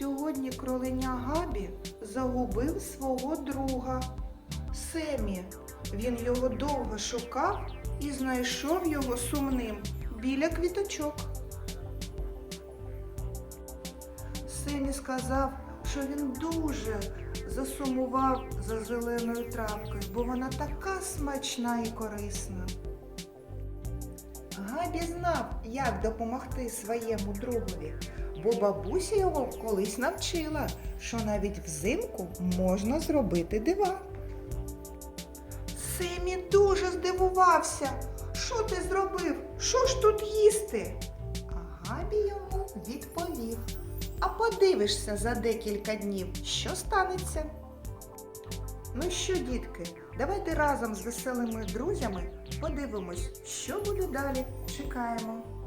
Сьогодні кроленя Габі загубив свого друга Семі. Він його довго шукав і знайшов його сумним біля квіточок. Семі сказав, що він дуже засумував за зеленою травкою, бо вона така смачна і корисна. Габі знав, як допомогти своєму другові, бо бабуся його колись навчила, що навіть взимку можна зробити дива. Семі дуже здивувався. Що ти зробив? Що ж тут їсти? А Габі йому відповів. А подивишся за декілька днів, що станеться. Ну що, дітки, давайте разом з веселими друзями подивимось, що буде далі. Чекаємо.